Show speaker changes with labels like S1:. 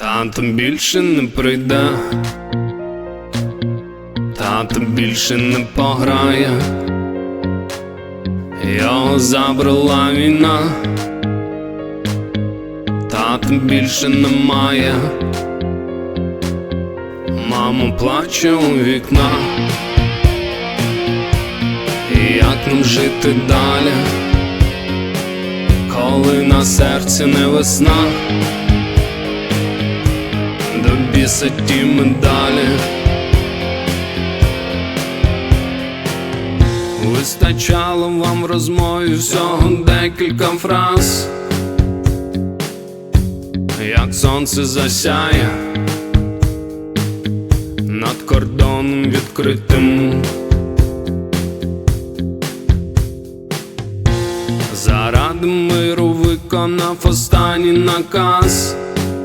S1: Тато більше не прийде, тато більше не пограє, його забрала війна, тата більше немає, мама плаче у вікна, і як нам жити далі, коли на серці не весна до біса ті медалі Вистачало вам в розмові всього декілька фраз, як сонце засяє над кордоном відкритим. Заради миру виконав останній наказ.